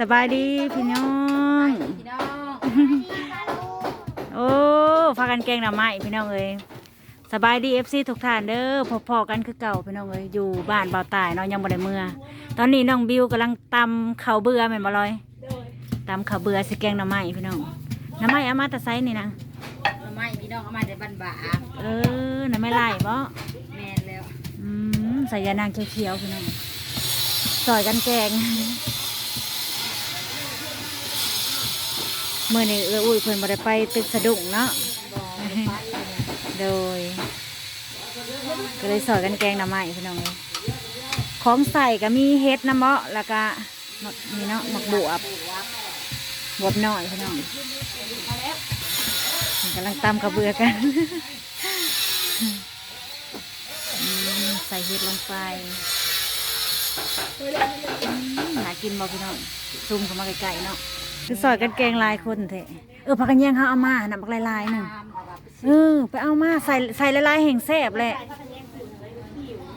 สบายดีพี่น้อง พี่น้องโอ้พากันแกงหน่อไม้พี่น้องเอ้ยสบายดีเอฟซีทุกท่านเด้อพอๆกันคือเก่าพี่น้องเอ้ยอยู่บ้านเบาตายเนาะยังบ่ได้เมื่อ ตอนนี้น้องบิวกำลังตำข้าวเบื่อแม่นบ่ลอยตำข้าวเบื่อสิแกงหน่อไม้พี่น้องหน่อไม้เอามาแต่ไซนี่นะทำไมพี่น้องเอามาแต่บันบาเออหน่อไม้ไล่บ่แมนแล้วอืมใส่ยานางเขียวๆพี่น้องซอยกันแกง มื่อนี้เอออุ้ยเพิ่นบ่ได้ไปตึกสะดุ้งเนาะโดย ก็เลยสอยกันแกงหน่อไม้พี่น้องเลยของใส่ก็มีเฮ็ดน้ำเมาะแล้วก็หมักนี่เนาะหมักบวบบวบหน่อยพี่น้องกำลังตำกระเบือกันใส่เฮ็ดลงไปอืมน่ากินบ่พี่น้องซุ่มเข้ามาไกลๆเนาะ คือซอยกันแกงหลายคนเถอะเออผักกันแยงเขาเอามาน่ะบักลายๆหนึ่งตามเอาแบบเออไปเอามาใส่ใส่ละลายๆแห่งแซ่บแหละ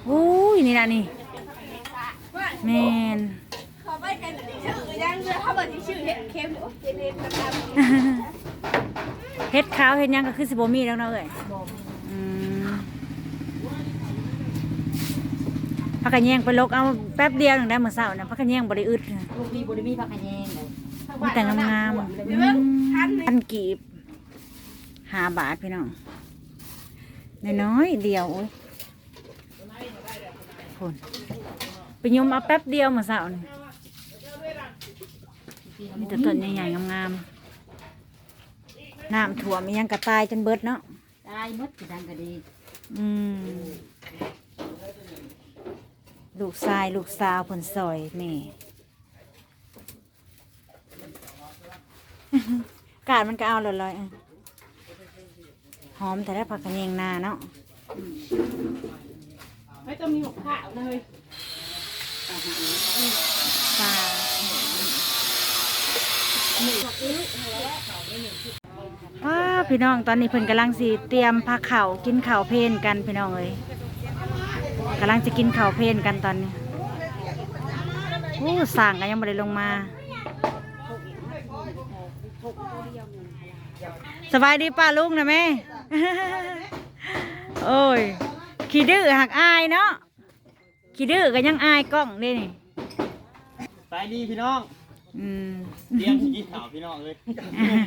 โอ้ยนี่นะนี่แมนขอไปกันชื่อยังเลยถ้าเปิดชื่อเห็ดเค็มหรือว่าเห็ดเห็ดดำเฮ็ดขาวเฮ็ดหยังก็คือสิบ่มีแล้วเนาะเอ้ยอืม พักกันแยงไปลกเอาแป๊บเดียวหนึงได้มื้อเช้าน่ะพักกันแยงบ่ได้อึดค่ะลูกพี่บุรีมีผักขะแยงเลยมีแต่งามๆอืมพันกีบห้าบาทพี่น้องน้อยๆเดียวโอ้ยพุ่นไปยมเอาแป๊บเดียวมื้อเช้านี่มีแต่ต้นใหญ่ๆงามๆน้ำท่วมมียังกระตายจนเบิดเนาะตายหมดสิดังก็ดีอืม ลูกชายลูกสาวผลซอยนี่ กาดมันก็เอาเลยๆอะหอมแต่ได้ผักกระเนียงนาเนาะไม่ต้องมีหมกข้าวเลยปลาว้าพี่น้องตอนนี้เพิ่นกำลังสิเตรียมพาเข่าวกินข่าวเพลนกันพี่น้องเอ้ย กำลังจะกินข่าวเพลนกันตอนนี้โอ้สั่งกันยังไม่ได้ลงมา สบายดีป้าลุงนะแม่ โอ้ย ขี้ดื้อหักอายเนาะ ขี้ดื้อก็ยังอายกล้องนี่นี่ไปดีพี่น้องอืมเลี้ยงกินข่าวพี่น้องเลย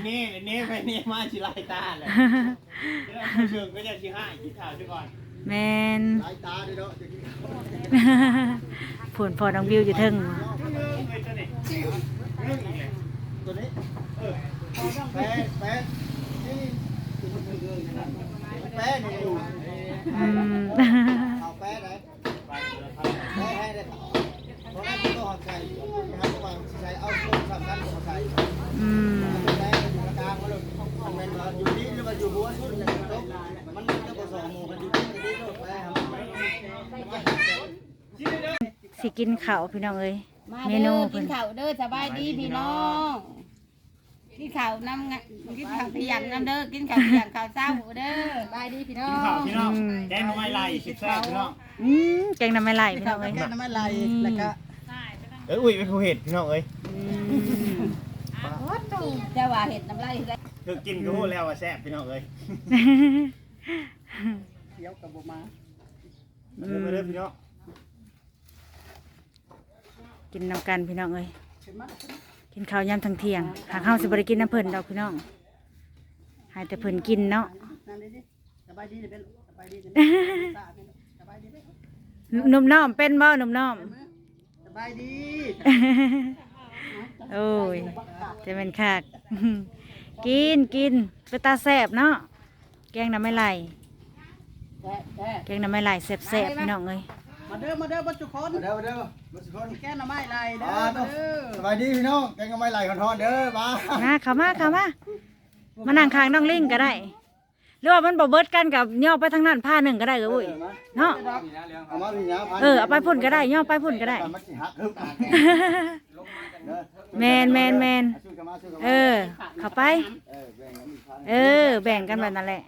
เน่เน่ไปเน่มาชิไลตาเลยเชิงก็จะชิให้กินข่าวด้วยก่อน แมนไลตาด้วยเนาะผลพอน้องวิวอยู่เทึงตัวนี้เออแป๊ะแป๊ะนี่แป๊ะนี่อยู่อืมเอาแป๊ะไหนแป๊ะให้ได้เพราะงั้นก็หอดใส่นะครับว่าใส่เอาต้นสำคัญของใส่อืมแป๊ะอยู่กลางมาเลยมันเป็นอยู่นี่หรือว่าอยู่หัวชุดเนี่ยมันก็ผ สมหมูกันอยู่ที่นี่ก็แป๊ะครับสิกินข้าวพี่น้องเอ้ย มาเมเด้นูอเพิ่กิน นข้าวเด้อสบายดีพี่น้องกินข้าวน้ำงะกินข้าวเที่ยงน้ำเด้อกินข้าวเที่ยงข้าวเช้าเด้อสบายดีพี่น้องข่าวพี่น้องแกงไม่ไล่สิบแซ่บพี่น้องอืมแกงน้ำไม่ไหลพี่น้องเอ้ยแกงน้ำไล่แล้วก็เอ้ยอุ้ยเป็นผู้เห็ดพี่น้องเอ้ยอืมเจ้าว่าเห็ดน้ำลายเห็ดคือกินก็พูดแล้วว่าแซ่บพี่น้องเอ้ย เดี๋ยวกับบุมาเริ่มเริ่มพี่น้องกินน้ำกันพี่น้องเอ้ยกินข้าวยามทั้งเที่ยงหากข้าวสิบริกินน้ำเพิ่นดอกพี่น้องให้แต่เพิ่นกินเนาะนั่นดิดิสบายดีเดี๋ยวเป็นสบายดีเดี๋ยวสบายดีไหมหนุ่มน้อมเป็นบ่หนุ่มน้อม สบายดีโอ้ยจะเป็นคักกินกินเป็นตาแสบเนาะแกงน้ำไม่ไหล แท้แท้แกงน้ำไม่ไหลแสบแสบๆพี่น้องเอ้ยมาเด้อมาเด้อบัจุคนเดี๋ยวเดี๋ยวมาสิคนแก้หน่อไม้ลายเด้ออ่ามาเด้อสบายดีพี่น้องแกงก็ไม่ไหลขอนทอนเด้อมามาเข้ามาเข้ามามานั่งข้างน้องลิงก็ได้หรือว่ามันบ่เบิดกันกับย่อไปทางนั้นผ้าหนึ่งก็ได้เอออุ้ยเนาะเอามาพี่นะเออเอาไปพุ่นก็ได้ย่อไปพุ่นก็ได้มันสิหักฮึบแมนแมนแมนช่วยกันมาช่วยกันเอมาอเข้าไปเออแบ่งกันอีกพันเออ แบ่งกันแบบนั้นแหละ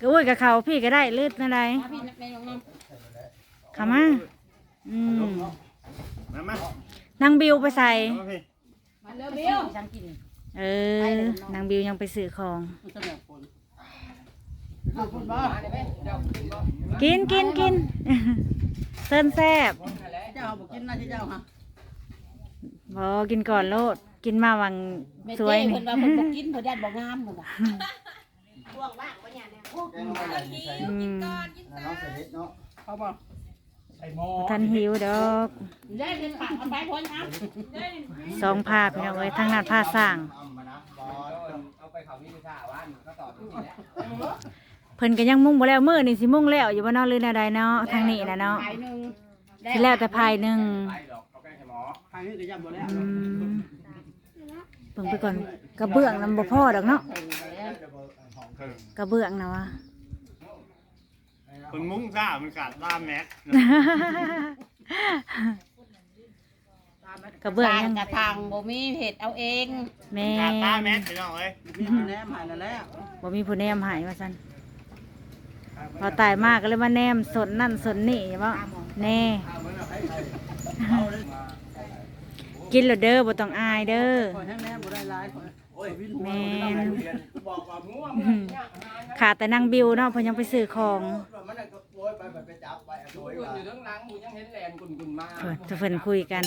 ก็อุ้ยกับเขาพี่ก็ได้ลืดนั่นใดมาพี่ในโรงน้เข้ามาอืมมามานางบิวไปใส่เอาพี่มาเร็วบิวฉันกินเออนางบิวยังไปซื้อของมันจะแบบคนขอบคุณบ่กินกินกินเส้นแซบเจ้าบอกกินนะที่เจ้าฮะบอกินก่อนโลด กินมาวังแม่สเจ้วยเพิ่นี่นว่าเพิ่นบ่กินเพิ่นยันบ่งามเพิ่นว่าแกงมาใส่ใส่อื มน้องใส่เห็ดเนาะเขาบอกท่านหิวดอกได้เงินฝากมันไปพ้นครับสองผ้าพี่น้องเอ้ยทั้งนั้นผ้าสร้าง เอามานะบอสเอาไปเขาวิทยาว่านก็ต่อที่นี่แหละเพิ่นก็ยังมุ่งบ่แล้วมื้อนี่สิมุ่งแล้วอยู่บ่เนาะหรือแนวใดเนาะทางนี้นะเนาะขายหนึ่งสิแล้วแต่ภายหนึงไปหรอกเขาแกล้งให้หมอขายหนึ่งก็ยับบ่แล้วอืมเบิ่งไปก่อนกระเบื้องนำบ่พอดอกเนาะ เออแล้วกระเบื้องนะวะ คนมุ้งซ่ามันขาดล่ามแม็กกระเบื้องสร้างยังกระทางบ่มีเห็ดเอาเองแม่ขาดล่ามแม็กไปน้องเอ้ยมีคนแนมหายแล้วบ่มีผู้แนมใหายว่าซั่นพอตายมากก็เลยมาแนมสนนั่นสนนี่บ่แน่ กินแล้วเด้อบ่ต้องอายเด้อคนแนมบ่ได้หลายคนโอ้ย วินหัวแม่น บอกว่างัวอืมขาดแต่นางบิวเนาะเพิ่นยังไปซื้อของมันน่ะก็โรยไปแบบไปจับไปเอาสโรวยยอยู่ว่าทั้งหลังมึงยังเห็นแลนกุนกุนมาเพิ่นจะเพิ่นคุยกัน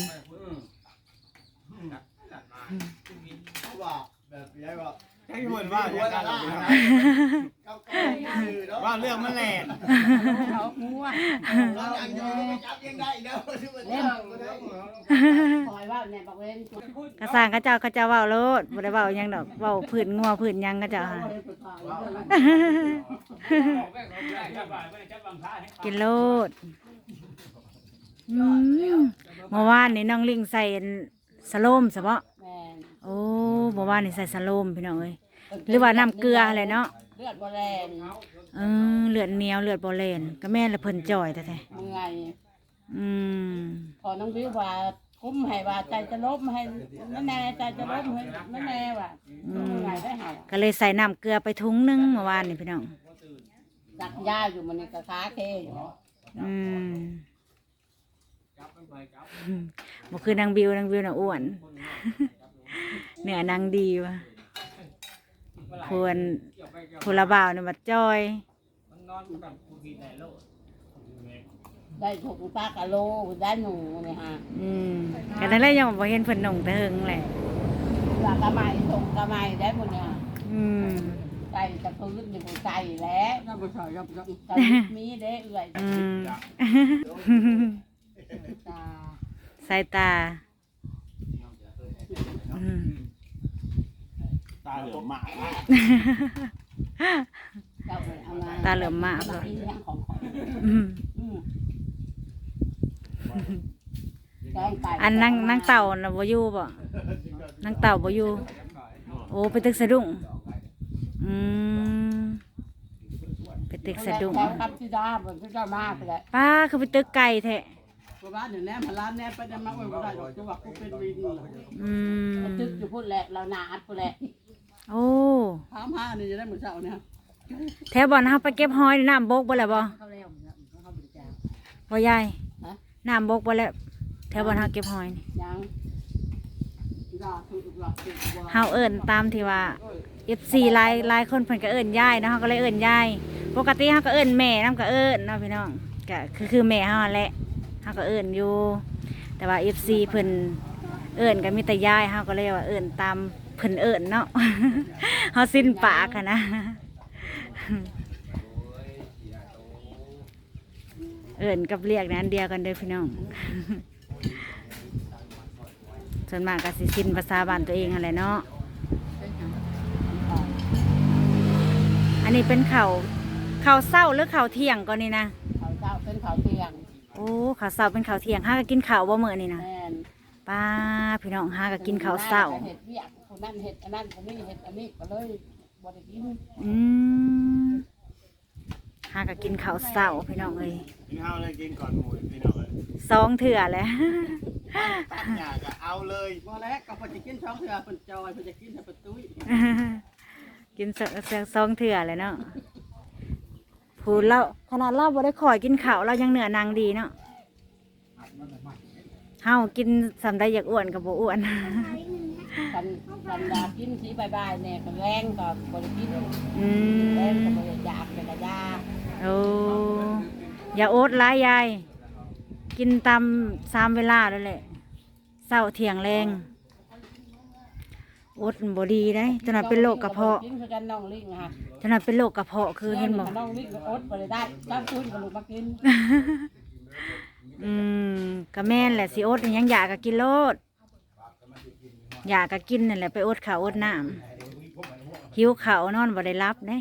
เขาว่าแบบยังว่า ให้เหมือนว่าอย่างนั้นเขาก็คือเนาะว่าเรื่องมันแหลนเขาหัวเราอย่างนี้ไปจับยังได้เด้อที่มันเล่นจับคอยว่าเนี่ยบอกเล่นกระสร้างกระเจ้ากระเจ้าเว้าโลดบ่ได้เว้าหยังดอกเว้าพื้นงัวพื้นหยังกระเจ้าหากินโลดอืมเมื่อวานนี่น้องลิงใส่สโลมซะบ่แม่น โอ้เมื่อวานนี่ใส่สโลมพี่น้องเอ้ยหรือว่าน้ำเกลืออะไรเนาะเลือดบ่แลนเออเลือดเหนียวเลือดบ่แล่นก็แม่นละเพิ่นจ่อยแท้เมื่อยๆอืมพอน้องวิวว่าคุ้มให้ว่าใจจะลบให้นั่นแน่ใจจะลบให้นั่นแน่ว่ะเมื่อยได้หาก็เลยใส่น้ำเกลือไปถุงหนึงเมื่อวานนี่พี่น้องดักยาอยู่มันนี่ก็ค้าเคอยู่อืมบ่คือนางบิวนางบิวน่ะอ้วน เนื้อนางดีว่ะควรผู้ละบ่าวนี่มาจ้อยมันนอนแบบกูกินไหนโลดได้ถูกปลากะโลได้หนูนี่ฮะอืมกันนั่นแหละยังบ่เห็นเพิ่นหนุ่งแต่เฮิงแหละปลากระไม้ส่งกระไม้ได้หมดเนี่ยอืมใจจะพื้นอยู่ใจแล้วน่าบ่ใช่ครับใจมีเด้เอื่อยอืมตาสายตาอืม ตาเหลืองหมากเจ้าเอามาตาเหลือมมากเลยกินอย่างของของอืมอืมแกงไก่อันนั่งนั่งเต่าน่ะบ่อยู่บ่นั่งเต่าบ่อยู่โอ้ไปตึกสะดุ้งอืมไปตึกสะดุ้งแกงครับที่ดาบนที่ดามาไปแล้วป้าคือไปตึกไก่แท้เพราะว่าเดี๋ยวนี้มาร้านแน่ไปจะมาไว้บ่ได้ดอกจังหวะกูเป็นวินอืมตึกอยู่พุ่นแหละเราหนาอัดพุ่นแหละ โอ้ถามหานี่จะได้เหมือนเจ้าเนี่ยแถวบ่อนเฮาไปเก็บหอยนี่น้ำบกบ่แล้วบ่เขาแล้วเขาบริจาค บ่ยายฮะ น้ำบกบ่แล้วแถวบ่อนเฮาเก็บหอยนี่ยังดาคือดาคือว่าเฮาเอิ้นตามที่ว่า FC หลายหลายคนเพิ่นก็เอิ้นยายเนาะเฮาก็เลยเอิ้นยายปกติเฮาก็เอิ้นแม่นํก็เอิ้นเนาะพี่น้องก็คือคือแม่เฮานั่นแหละเฮาก็เอิ้นอยู่ แต่ว่า FC เพิ่นเอิ้นก็มีแต่ยายเฮาก็เลยว่าเอิ้นตาม เพิ่นเอิ้นเนาะเฮาสิ้นปากอะนะเอิ้นกับเรียกนั้นเดียวกันเด้อพี่น้องส่วนมากก็สิสิ้นภาษาบ้านตัวเองอะไรเนาะอันนี้เป็นเขาวเขาวเศร้าหรือเขาวเที่ยงก่อนนี่นะเขาเจ้าเป็นเขาเตียงโอ้ข้าวเศร้าเป็นข้าวเที่ยงห้าก็กินข้าวบ่มื้อนี่นะแม่นป้าพี่น้องห้าก็กินข้าวเศร้าเห็ดเวียกค นนั้นเห็ดอันนั้นคนนี้เห็ดอันนี้ก็เลยบ่ได้กินอืมห้าก็กินข้าวเศร้าพี่น้องเอ้ยกินข้าวเลยกินก่อนหมูพี่น้องเอ้ยสองเถื่อแหล้วตัดหญ้าก็เอาเลยบ่แล้วก็เพิ่นจะกินช่องเถื่อเพิ่นจอยเพิ่นจะกินให้เพิ่นตุ้ยกินสเสียงสองเถื่อเลยเนาะพูดเราขนาดเราบ่ได้ขอยกินข้าวเรายังเหนือนางดีเนาะเฮากินสำได้อยากอ้วนกับบ่อ้วน คันคันอยากกินสีบายบายๆเนี่ยคันแรงก็บริกินอืแรงมก็บริอยากเป็นกระยาโอ้อย่าโอ๊ตร้ายยาย กินตามสามเวลาแล้วแหละเศร้าเที่ยงแรงโอ๊ตมันบ่ดีได้จนนั้นเป็นโรคกระเพาะกินคือกันน้องลิงค่ะจนนั้นเป็นโรคกระเพาะคือเห็นบ่ น้องลิงก็อดไปได้จ้างคุณกับลูกมากินอืมก็แม่นแหละสิโอ๊ตยังอยากก็กินโลด อยากก็กินนั่นแหละไปโอ๊ตข้าวโอ๊ตน้ำหิวข้าวนอนบ่ได้รับเด้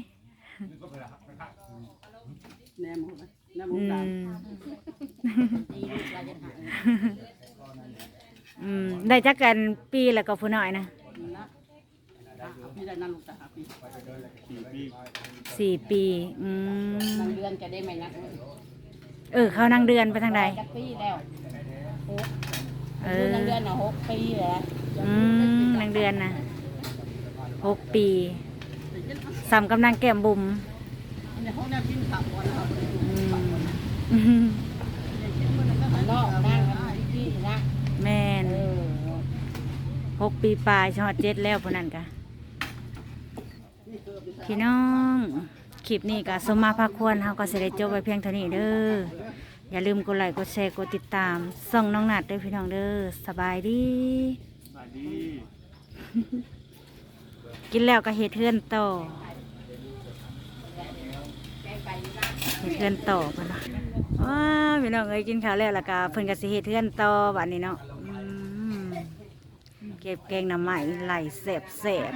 แหนมหูแหนมหูอืตายมดีลูกเราจะหายอืมได้จักกันปีแล้วก็ผู้น้อยนะนะพี่ได้นั่นลูกตาพี่ขี่พี่สี่ปีอืมนั่งเดือนจะได้ไหมนักเออเขานั่งเดือนไปทางใดจักปีแล้วเอคืออนั่งเดือนน่ะหกปีแล้วอื มนั่งเดือนนะหกปีสามกำลังแก้มบุ๋มในห้องน้ำกินขับวันครับอืมนอกนั่งพี่นะแม่นหกปีปลายชอดเจ็ดแล้วพนันกะพี่น้องคลิปนี้กะสมมาพาควรเฮาก็สิได้จบไวเพียงเท่านี้เด้ออย่าลืมกดไลค์กดแชร์กดติดตามส่องน้องนัดด้อพี่น้องเด้อสบายดี ดีกินแล้วก็เฮ็ดเทือนต่อเฮ็ดเทือนต่อเพิ่นว่าว้าพี่น้องเอ้ยกินข้าวแล้วแล้วก็เพิ่นก็สิเฮ็ดเทือนต่อบัดนี้เนาะอืมเก็บแกงหน้ำไม้ไหลแซ่บแซ่บ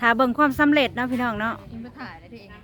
ถ้าเบิ่งความสำเร็จเนาะพี่น้องเนาะอิงไปถ่ายเลยที่เอง